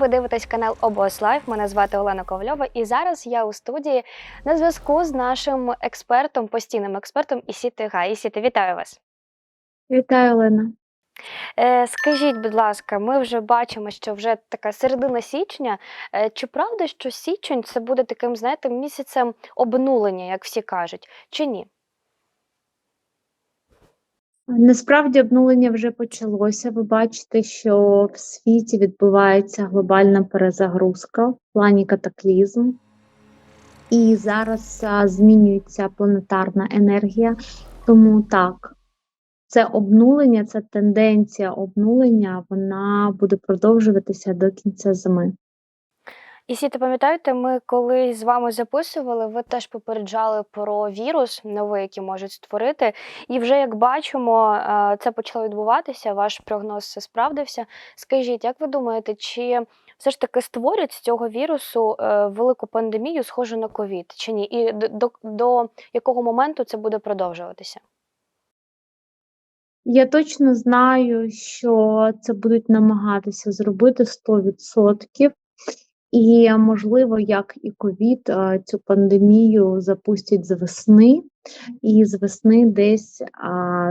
ви дивитесь канал Обос Лайф. Мене звати Олена Ковальова, і зараз я у студії на зв'язку з нашим експертом, постійним експертом Ісіти Га. Ісіти, вітаю вас. Вітаю, Олена. Е, скажіть, будь ласка, ми вже бачимо, що вже така середина січня. Е, чи правда, що січень це буде таким, знаєте, місяцем обнулення, як всі кажуть, чи ні? Насправді обнулення вже почалося. Ви бачите, що в світі відбувається глобальна перезагрузка в плані катаклізм. І зараз змінюється планетарна енергія. Тому так, це обнулення, це тенденція обнулення, вона буде продовжуватися до кінця зими. І всі, пам'ятаєте, ми колись з вами записували, ви теж попереджали про вірус новий, який можуть створити. І вже як бачимо, е, це почало відбуватися. Ваш прогноз справдився. Скажіть, як ви думаєте, чи все ж таки створять з цього вірусу е, велику пандемію, схожу на ковід, чи ні? І до, до, до якого моменту це буде продовжуватися? Я точно знаю, що це будуть намагатися зробити 100%. І, можливо, як і ковід, цю пандемію запустять з весни, і з весни десь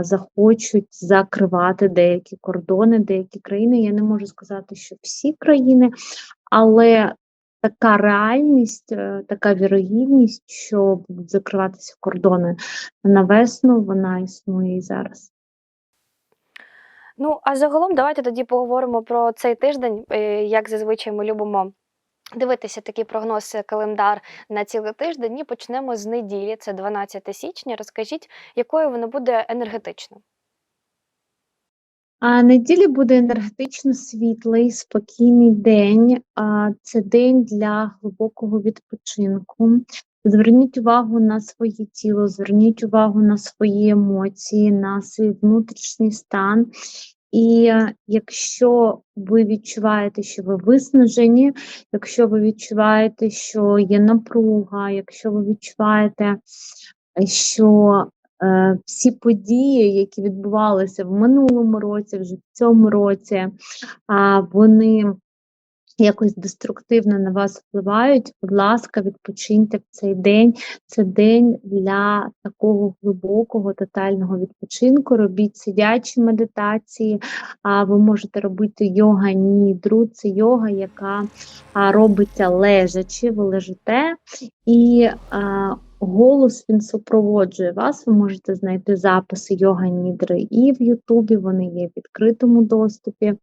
захочуть закривати деякі кордони, деякі країни. Я не можу сказати, що всі країни, але така реальність, е, така вірогідність, що будуть закриватися кордони на весну, вона існує і зараз. Ну, а загалом, давайте тоді поговоримо про цей тиждень. Е, Як зазвичай ми любимо дивитися такі прогнози, календар на цілий тиждень. І почнемо з неділі, це 12 січня. Розкажіть, якою воно буде енергетично? А неділя буде енергетично світлий, спокійний день. А це день для глибокого відпочинку. Зверніть увагу на своє тіло, зверніть увагу на свої емоції, на свій внутрішній стан. І е, якщо ви відчуваєте, що ви виснажені, якщо ви відчуваєте, що є напруга, якщо ви відчуваєте, е, що е, всі події, які відбувалися в минулому році, вже в цьому році, а вони якось деструктивно на вас впливають, будь ласка, відпочиньте в цей день. Це день для такого глибокого, тотального відпочинку. Робіть сидячі медитації, а ви можете робити йога нідру. Це йога, яка робиться лежачи, ви лежите, і голос він супроводжує вас. Ви можете знайти записи йога нідри і в Ютубі, вони є в відкритому доступі.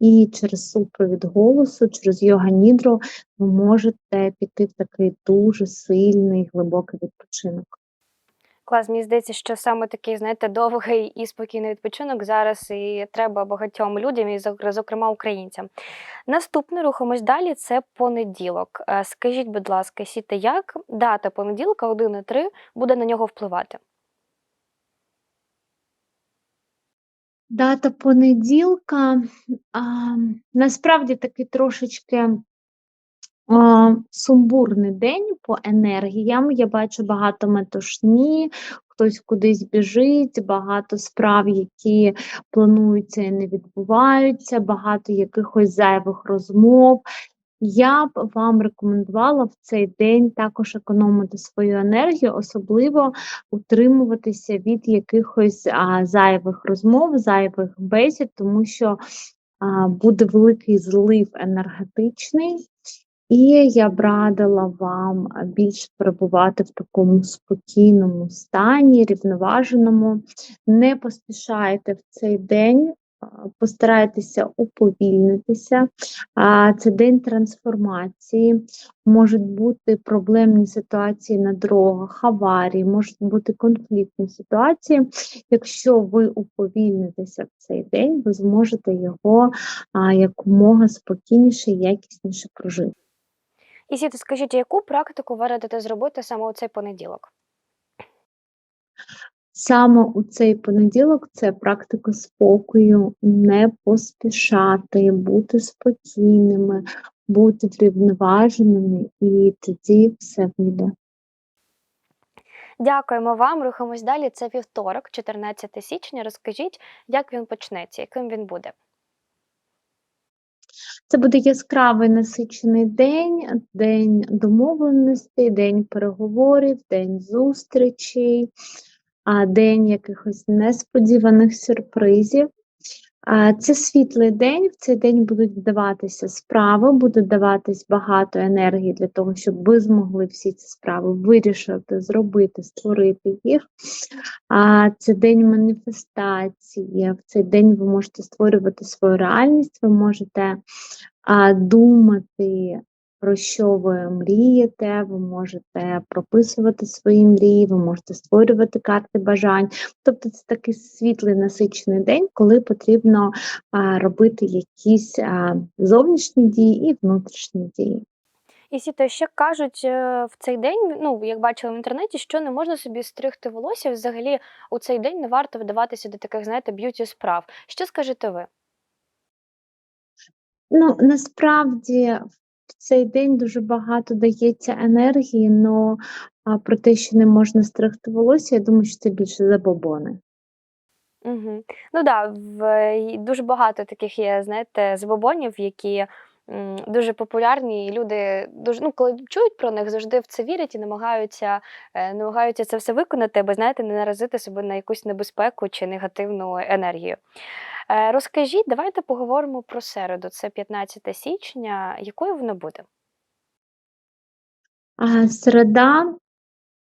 І через супровід голосу, через йога нідру, ви можете піти в такий дуже сильний, глибокий відпочинок. Клас, мені здається, що саме такий, знаєте, довгий і спокійний відпочинок зараз і треба багатьом людям, і зок- зокрема українцям. Наступне рухаємось далі. Це понеділок. Е, Скажіть, будь ласка, сіте, як дата понеділка 1 і 3 буде на нього впливати? Дата понеділка а, насправді такий трошечки сумбурний день по енергіям. Я бачу багато метушні, хтось кудись біжить, багато справ, які плануються і не відбуваються, багато якихось зайвих розмов. Я б вам рекомендувала в цей день також економити свою енергію, особливо утримуватися від якихось а, зайвих розмов, зайвих бесід, тому що а, буде великий злив енергетичний, і я б радила вам а, більш перебувати в такому спокійному стані, рівноваженому. Не поспішайте в цей день. Постарайтеся уповільнитися. Це день трансформації, можуть бути проблемні ситуації на дорогах, аварії, можуть бути конфліктні ситуації. Якщо ви уповільнитеся в цей день, ви зможете його якомога спокійніше якісніше прожити. І сіте, скажіть, яку практику ви радите зробити саме у цей понеділок? Саме у цей понеділок це практика спокою, не поспішати, бути спокійними, бути врівноваженими, і тоді все вийде. Дякуємо вам. Рухаємось далі. Це вівторок, 14 січня. Розкажіть, як він почнеться, яким він буде? Це буде яскравий насичений день, день домовленостей, день переговорів, день зустрічей, день якихось несподіваних сюрпризів. Це світлий день, в цей день будуть вдаватися справи, буде даватись багато енергії для того, щоб ви змогли всі ці справи вирішити, зробити, створити їх. А це день маніфестації. В цей день ви можете створювати свою реальність, ви можете думати, про що ви мрієте, ви можете прописувати свої мрії, ви можете створювати карти бажань. Тобто це такий світлий насичений день, коли потрібно а, робити якісь а, зовнішні дії і внутрішні дії. І сіто ще кажуть е, в цей день, ну як бачила в інтернеті, що не можна собі стригти волосся. Взагалі у цей день не варто вдаватися до таких, знаєте, б'юті справ. Що скажете ви? Ну, насправді в цей день дуже багато дається енергії, але про те, що не можна стригти волосся, я думаю, що це більше забобони. Угу. Ну да, в дуже багато таких є, знаєте, забобонів, які дуже популярні, і люди дуже, ну, коли чують про них, завжди в це вірять і намагаються, е, намагаються це все виконати, аби, знаєте, не наразити себе на якусь небезпеку чи негативну енергію. Е, Розкажіть, давайте поговоримо про середу. Це 15 січня. Якою вона буде? Середа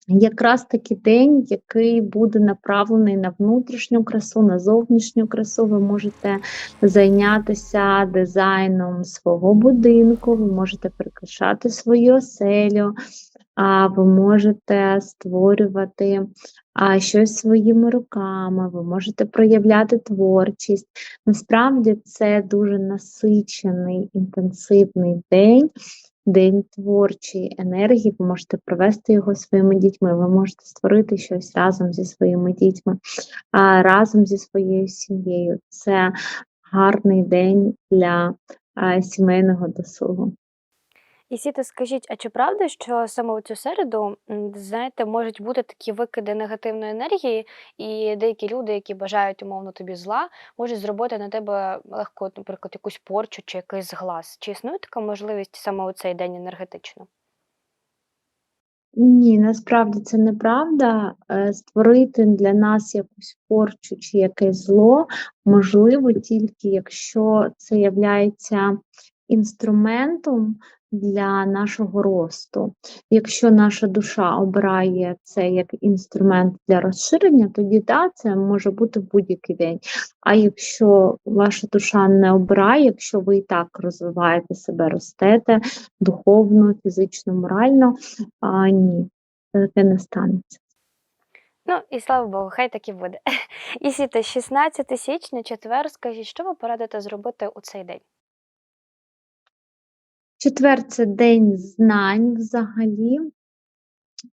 якраз таки день, який буде направлений на внутрішню красу, на зовнішню красу. Ви можете зайнятися дизайном свого будинку, ви можете прикрашати свою оселю, а ви можете створювати а, щось своїми руками, ви можете проявляти творчість. Насправді це дуже насичений, інтенсивний день. День творчої енергії, ви можете провести його своїми дітьми, ви можете створити щось разом зі своїми дітьми, разом зі своєю сім'єю. Це гарний день для сімейного досугу. І сіте, скажіть, а чи правда, що саме у цю середу, знаєте, можуть бути такі викиди негативної енергії, і деякі люди, які бажають умовно тобі зла, можуть зробити на тебе легко, наприклад, якусь порчу чи якийсь зглас. Чи існує така можливість саме у цей день енергетично? Ні, насправді це неправда. Е, Створити для нас якусь порчу чи якесь зло можливо тільки якщо це являється інструментом для нашого росту. Якщо наша душа обирає це як інструмент для розширення, тоді да, це може бути в будь-який день. А якщо ваша душа не обирає, якщо ви і так розвиваєте себе, ростете духовно, фізично, морально, а, ні, таке не станеться. Ну і слава Богу, хай так і буде. І сіте, 16 січня, четвер, скажіть, що ви порадите зробити у цей день? Четвер це день знань взагалі.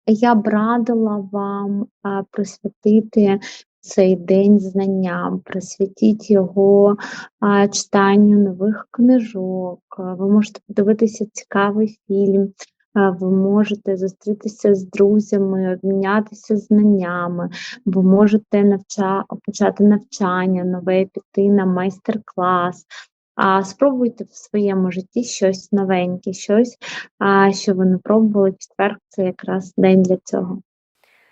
Я б радила вам присвятити цей день знанням, присвятіть його читанню нових книжок. Ви можете подивитися цікавий фільм, ви можете зустрітися з друзями, обмінятися знаннями, ви можете навча... почати навчання, нове піти на майстер-клас. А спробуйте в своєму житті щось новеньке, щось, а, що ви не пробували. Четвер це якраз день для цього.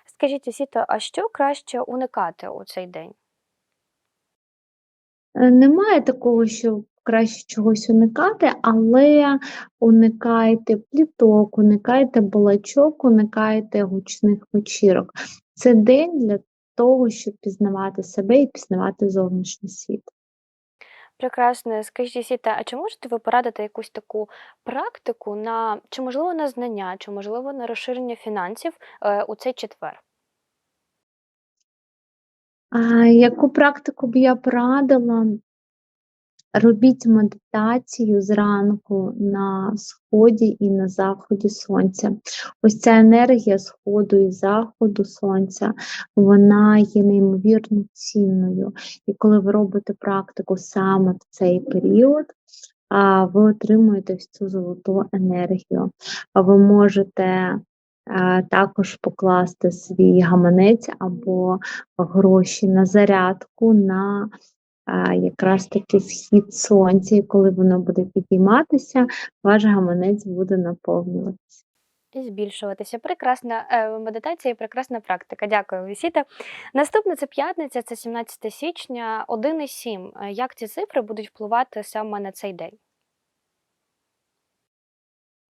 Скажіть, Сіто, а що краще уникати у цей день? Е, Немає такого, що краще чогось уникати, але уникайте пліток, уникайте балачок, уникайте гучних вечірок. Це день для того, щоб пізнавати себе і пізнавати зовнішній світ. Прекрасно. Скажіть, Сіта, а чи можете ви порадити якусь таку практику на чи можливо на знання, чи можливо на розширення фінансів е, у цей четвер? А яку практику б я порадила? Робіть медитацію зранку на сході і на заході сонця. Ось ця енергія сходу і заходу сонця, вона є неймовірно цінною. І коли ви робите практику саме в цей період, ви отримуєте цю золоту енергію. Ви можете також покласти свій гаманець або гроші на зарядку, на якраз таки схід сонця, і коли воно буде підійматися, ваш гаманець буде наповнюватися. І збільшуватися. Прекрасна е, медитація і прекрасна практика. Дякую, Вісіта. Наступне це п'ятниця, це 17 січня, 1,7. Е, Як ці цифри будуть впливати саме на цей день?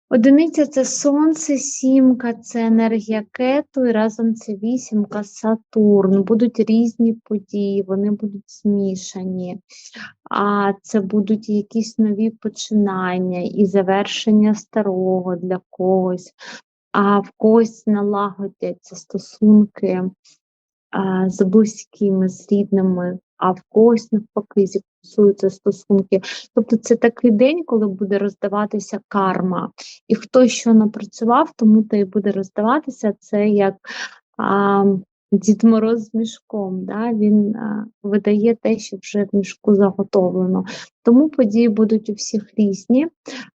Одиниця це сонце, сімка це енергія кету, і разом це вісімка Сатурн. Будуть різні події, вони будуть змішані. А це будуть якісь нові починання і завершення старого для когось, а в когось налагодяться стосунки а, з близькими, з рідними, а в когось навпаки зіпсуються стосунки. Тобто це такий день, коли буде роздаватися карма. І хто що напрацював, тому то і буде роздаватися. Це як а, Дід Мороз з мішком. Да? Він а, видає те, що вже в мішку заготовлено. Тому події будуть у всіх різні.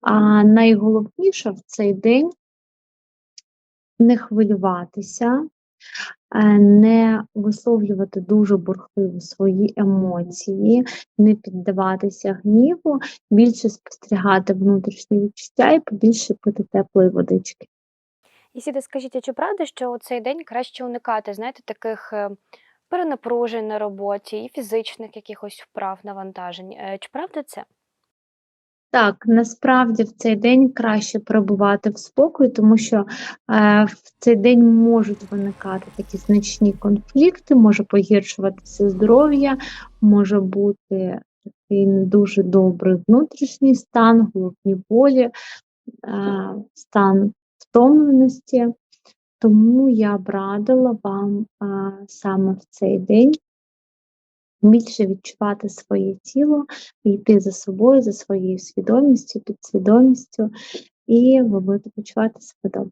А найголовніше в цей день не хвилюватися, не висловлювати дуже бурхливо свої емоції, не піддаватися гніву, більше спостерігати внутрішні відчуття і побільше пити теплої водички. Ісіда, скажіть, а чи правда, що у цей день краще уникати, знаєте, таких е, перенапружень на роботі і фізичних якихось вправ, навантажень? Е, Чи правда це? Так, насправді в цей день краще перебувати в спокої, тому що е, в цей день можуть виникати такі значні конфлікти, може погіршуватися здоров'я, може бути такий не дуже добрий внутрішній стан, головні болі, е, стан втомленості. Тому я б радила вам е, саме в цей день більше відчувати своє тіло, йти за собою, за своєю свідомістю, підсвідомістю, і ви будете почувати себе добре.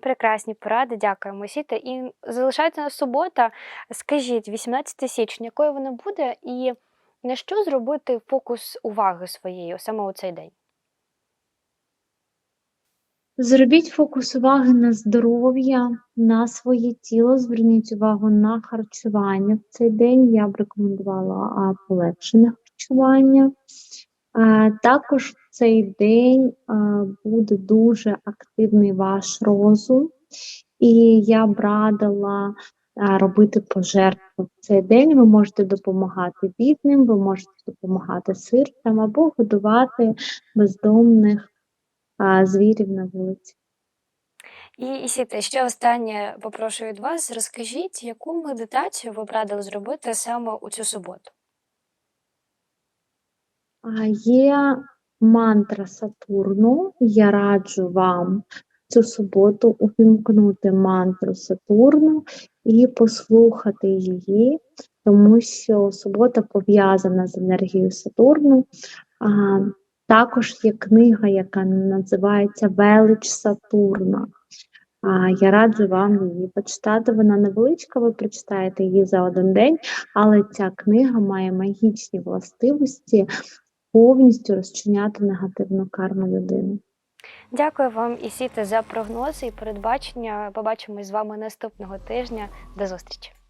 Прекрасні поради, дякуємо, Сіта. І залишається на субота. Скажіть, 18 січня, якою вона буде, і на що зробити фокус уваги своєї саме у цей день? Зробіть фокус уваги на здоров'я, на своє тіло, зверніть увагу на харчування. В цей день я б рекомендувала полегшене харчування. Також в цей день буде дуже активний ваш розум, і я б радила робити пожертви в цей день. Ви можете допомагати бідним, ви можете допомагати сиртам або годувати бездомних а, звірів на вулиці. І, Ісіта, ще останнє попрошу від вас. Розкажіть, яку медитацію ви б радили зробити саме у цю суботу? А, Є мантра Сатурну. Я раджу вам цю суботу увімкнути мантру Сатурну і послухати її, тому що субота пов'язана з енергією Сатурну. А, Також є книга, яка називається Велич Сатурна. Я раджу вам її почитати. Вона невеличка, ви прочитаєте її за один день, але ця книга має магічні властивості повністю розчиняти негативну карму людини. Дякую вам, Ісіта, за прогнози і передбачення. Побачимось з вами наступного тижня. До зустрічі!